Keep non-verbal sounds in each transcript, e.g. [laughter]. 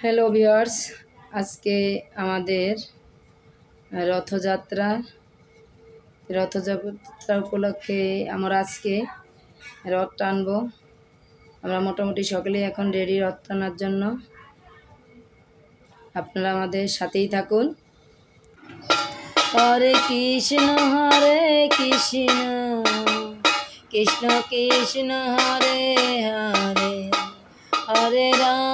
Hello viewers আজকে আমাদের রথযাত্রা রথযাত্রা উপলক্ষে আমরা আজকে রথ টানবো। আমরা মোটামুটি সকলেই এখন রেডি রথ টানার জন্য। আপনারা আমাদের সাথেই থাকুন। হরে কৃষ্ণ হরে কৃষ্ণ কৃষ্ণ কৃষ্ণ, হরে হরে হরে রাম।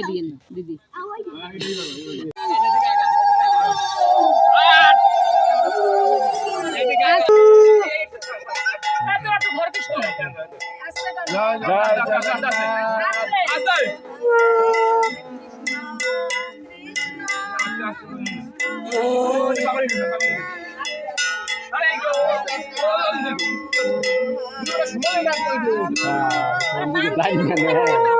প্রদীপ কুমাই দিয়ে না দিদি। আগে হরেন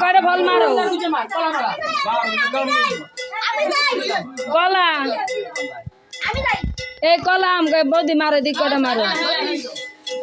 কয়টা বল মারো কলা এই কলা আমাকে বৌদি মারো দিক কটা মারো।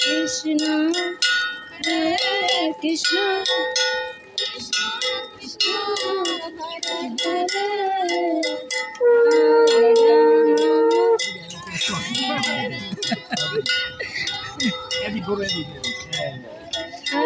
কৃষ্ণ হরে কৃষ্ণ কৃষ্ণ হরে হরে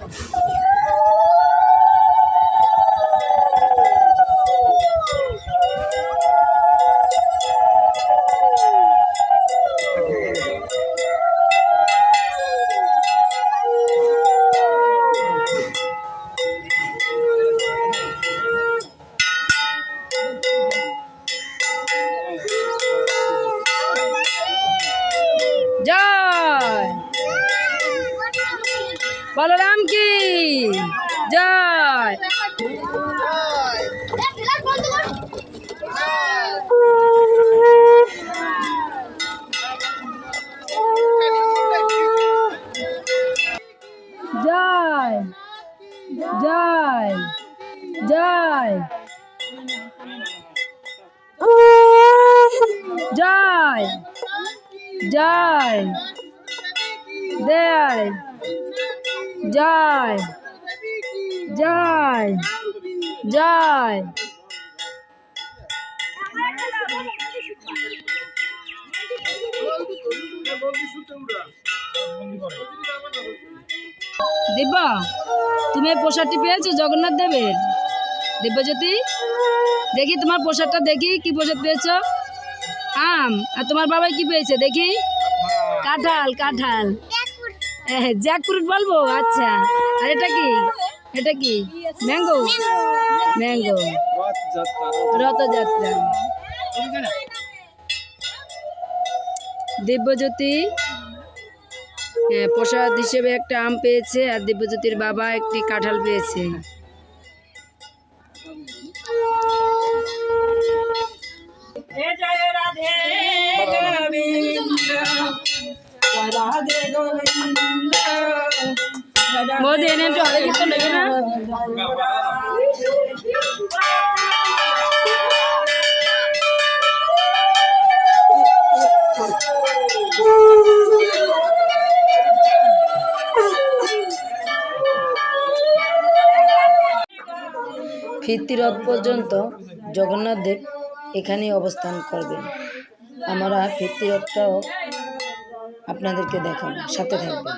Oh, [laughs] বলরাম কি? জয়। জয়। জয়। জয়। জয়। জয়। দেয় জয়। জয়। জয়। দিব্য, তুমি এই প্রসাদটি পেয়েছ জগন্নাথ দেবের? দিব্যজ্যোতি, দেখি তোমার প্রসাদটা, দেখি কি প্রসাদ পেয়েছ। আম, আর তোমার বাবাই কি পেয়েছে, দেখি। কাঁঠাল কাঁঠাল। জ্যাকফ্রুট বলব? আচ্ছা। আর এটা কি? এটা কি? ম্যাঙ্গো? ম্যাঙ্গো। রথযাত্রা। দিব্যজ্যোতি? হ্যাঁ প্রসাদ হিসেবে একটা আম পেয়েছে আর দিব্যজ্যোতির বাবা একটি কাঁঠাল পেয়েছে। বৌদি এনে একটু হরে কীর্তন দেখে না? ফিরতি রথ পর্যন্ত জগন্নাথ দেব এখানেই অবস্থান করবেন। আমরা ফিরতি রথটাও আপনাদেরকে দেখাবো সাথে থাকবেন।